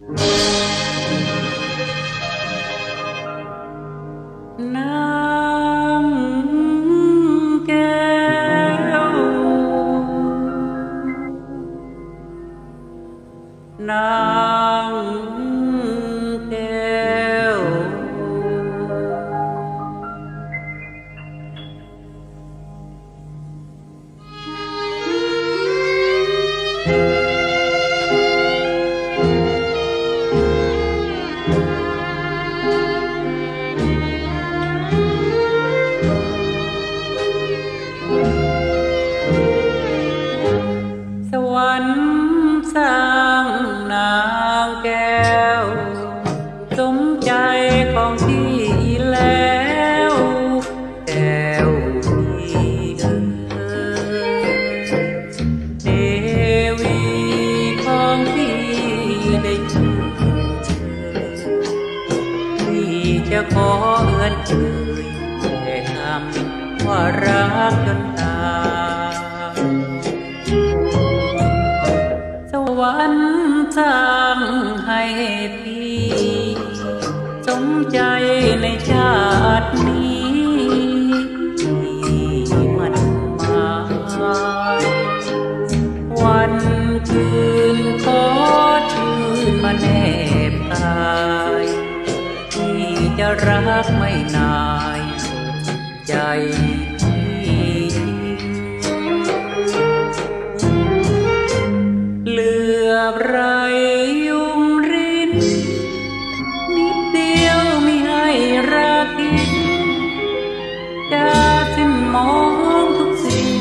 น้ ได้ชื่อพี่จะขอเอื้อนเอ่ยแต่คำว่ารักจนตายสวรรค์สร้างให้พี่ สมใจในชาตินี้ รักไม่นาย ใจพี่เหลือบไรยุงริน นิดเดียวไม่ให้รักกินจะสิ้นมองทุกสิ่ง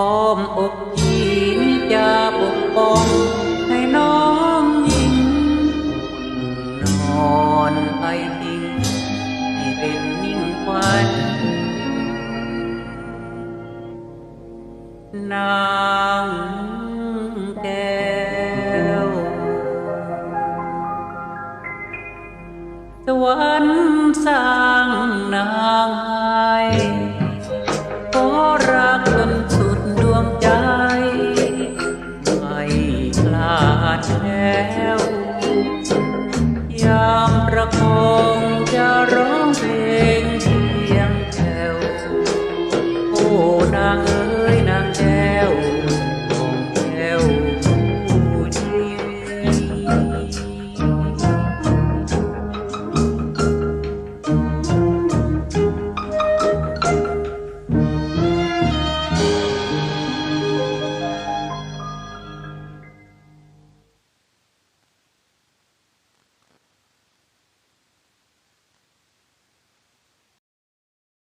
อ้อมอกพี่น นอนไปทิ้งให้เป็นมิ่งควันนางแก้วสวรรค์สา time